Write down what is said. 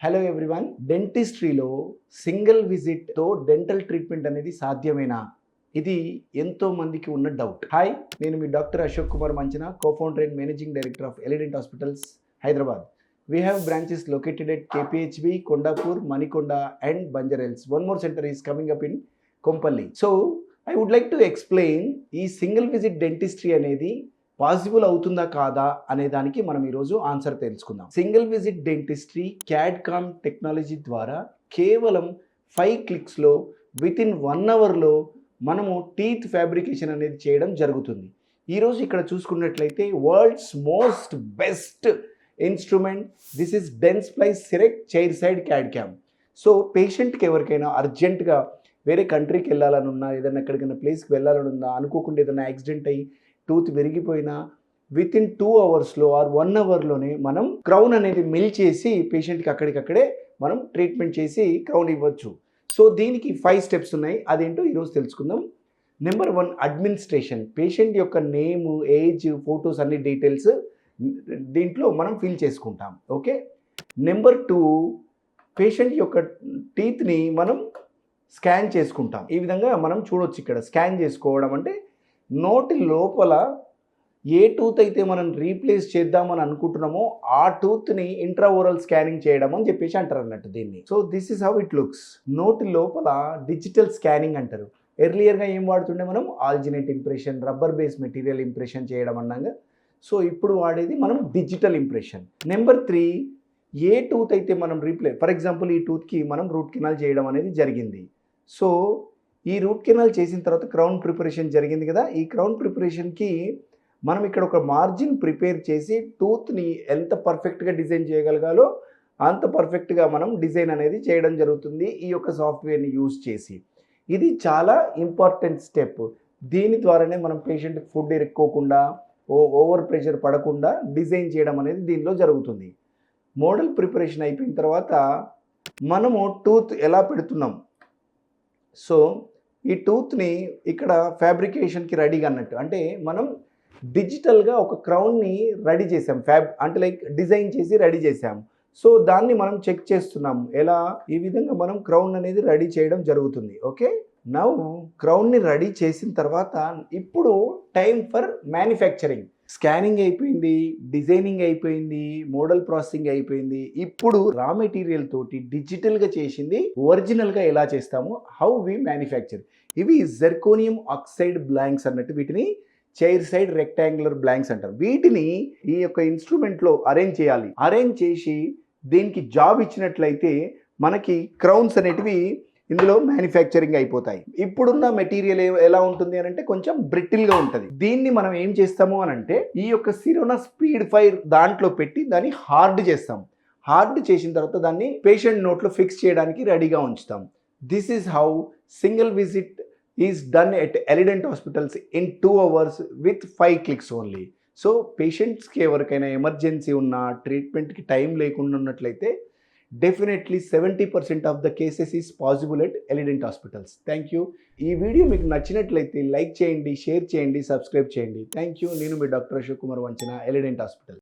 Hello everyone డెంటిస్ట్రీలో single విజిట్తో dental treatment అనేది సాధ్యమేనా? ఇది ఎంతో మందికి ఉన్న డౌట్ హాయ్ నేను మీ doctor Ashok Kumar Manchana cofounder and managing director of Elident hospitals Hyderabad we have branches located at KPHB Kondapur Manikonda and Banjara Hills one more centre is coming up in Kompally so I would like to explain ఈ single visit dentistry అనేది possible అవుతుందా కాదా అనే దానికి మనం ఈరోజు answer తెలుసుకుందాం. Single visit dentistry CAD CAM technology ద్వారా కేవలం ఫైవ్ క్లిక్స్లో విత్ ఇన్ వన్ అవర్లో మనము టీత్ ఫ్యాబ్రికేషన్ అనేది చేయడం జరుగుతుంది. ఈరోజు ఇక్కడ చూసుకున్నట్లయితే world's most best instrument this is Dentsply CEREC chair side CAD CAM so పేషెంట్కి ఎవరికైనా అర్జెంటుగా వేరే కంట్రీకి వెళ్ళాలనున్నా ఏదైనా ఎక్కడికైనా ప్లేస్కి వెళ్ళాలనున్నా అనుకోకుండా ఏదైనా యాక్సిడెంట్ అయ్యి టూత్ విరిగిపోయినా విత్ ఇన్ టూ అవర్స్లో ఆర్ వన్ అవర్లోనే మనం క్రౌన్ అనేది మిల్ చేసి పేషెంట్కి అక్కడికక్కడే మనం ట్రీట్మెంట్ చేసి క్రౌన్ ఇవ్వచ్చు. సో దీనికి ఫైవ్ స్టెప్స్ ఉన్నాయి. అదేంటో ఈరోజు తెలుసుకుందాం. నెంబర్ వన్ అడ్మినిస్ట్రేషన్ పేషెంట్ యొక్క నేమ్ ఏజ్ ఫొటోస్ అన్ని డీటెయిల్స్ దీంట్లో మనం ఫిల్ చేసుకుంటాం. ఓకే నెంబర్ టూ పేషెంట్ యొక్క టీత్ని మనం స్కాన్ చేసుకుంటాం. ఈ విధంగా మనం చూడొచ్చు ఇక్కడ. స్కాన్ చేసుకోవడం అంటే నోటి లోపల ఏ టూత్ అయితే మనం రీప్లేస్ చేద్దామని అనుకుంటున్నామో ఆ టూత్ని ఇంట్రాఓరల్ స్కానింగ్ చేయడం అని చెప్పేసి అంటారు అన్నట్టు దీన్ని. So this is how it looks నోటి లోపల డిజిటల్ స్కానింగ్ అంటారు. ఎర్లియర్గా ఏం వాడుతుండే మనం? Alginate impression rubber base material impression చేయడం అన్నాగా సో ఇప్పుడు వాడేది మనం digital impression number three A tooth అయితే మనం రీప్లే ఫర్ ఎగ్జాంపుల్ ఈ టూత్కి మనం రూట్ కెనాల్ చేయడం అనేది జరిగింది. సో ఈ రూట్ కెనాల్ చేసిన తర్వాత క్రౌన్ ప్రిపరేషన్ జరిగింది కదా. ఈ క్రౌన్ ప్రిపరేషన్కి మనం ఇక్కడ ఒక మార్జిన్ ప్రిపేర్ చేసి టూత్ని ఎంత పర్ఫెక్ట్గా డిజైన్ చేయగలగాలో అంత పర్ఫెక్ట్గా మనం డిజైన్ అనేది చేయడం జరుగుతుంది ఈ యొక్క సాఫ్ట్వేర్ని యూజ్ చేసి. ఇది చాలా ఇంపార్టెంట్ స్టెప్. దీని ద్వారానే మనం పేషెంట్ ఫుడ్ ఇరుక్కోకుండా ఓ ఓవర్ ప్రెషర్ పడకుండా డిజైన్ చేయడం అనేది దీనిలో జరుగుతుంది. మోడల్ ప్రిపరేషన్ అయిపోయిన తర్వాత మనము టూత్ ఎలా పెడుతున్నాం? సో ఈ టూత్ని ఇక్కడ ఫ్యాబ్రికేషన్కి రెడీగా అన్నట్టు. అంటే మనం డిజిటల్గా ఒక క్రౌన్ని రెడీ చేసాం. ఫ్యాబ్ అంటే లైక్ డిజైన్ చేసి రెడీ చేసాం. సో దాన్ని మనం చెక్ చేస్తున్నాం ఎలా? ఈ విధంగా మనం క్రౌన్ అనేది రెడీ చేయడం జరుగుతుంది. ఓకే? నవ్వు క్రౌన్ని రెడీ చేసిన తర్వాత ఇప్పుడు టైం ఫర్ మ్యానుఫ్యాక్చరింగ్. స్కానింగ్ అయిపోయింది డిజైనింగ్ అయిపోయింది మోడల్ ప్రాసెసింగ్ అయిపోయింది. ఇప్పుడు రా మెటీరియల్ తోటి డిజిటల్గా చేసింది ఒరిజినల్గా ఎలా చేస్తాము హౌ వి మ్యానుఫ్యాక్చర్. ఇవి జెర్కోనియం ఆక్సైడ్ బ్లాంక్స్ అన్నట్టు వీటిని చైర్ సైడ్ రెక్టాంగులర్ బ్లాంక్స్ అంటారు. వీటిని ఈ యొక్క ఇన్స్ట్రుమెంట్లో అరేంజ్ చేయాలి. అరేంజ్ చేసి దీనికి జాబ్ ఇచ్చినట్లయితే మనకి క్రౌన్స్ అనేటివి ఇందులో మ్యానుఫ్యాక్చరింగ్ అయిపోతాయి. ఇప్పుడున్న మెటీరియల్ ఎలా ఉంటుంది అని అంటే కొంచెం బ్రిటిల్గా ఉంటుంది. దీన్ని మనం ఏం చేస్తాము అని అంటే ఈ యొక్క సిరోనా స్పీడ్ ఫైర్ దాంట్లో పెట్టి దాన్ని హార్డ్ చేస్తాం. హార్డ్ చేసిన తర్వాత దాన్ని పేషెంట్ నోట్లో ఫిక్స్ చేయడానికి రెడీగా ఉంచుతాం. This is how single visit is done at Elident hospitals in two hours with five clicks only so పేషెంట్స్కి ఎవరికైనా ఎమర్జెన్సీ ఉన్నా ట్రీట్మెంట్కి టైం లేకుండా ఉన్నట్లయితే definitely seventy percent of the cases is possible at Elident hospitals thank you ఈ video మీకు నచ్చినట్లయితే like చేయండి షేర్ చేయండి సబ్స్క్రైబ్ చేయండి. థ్యాంక్ యూ నేను మీ డాక్టర్ అశోక్ కుమార్ వంచన ఎలిడెంట్ హాస్పిటల్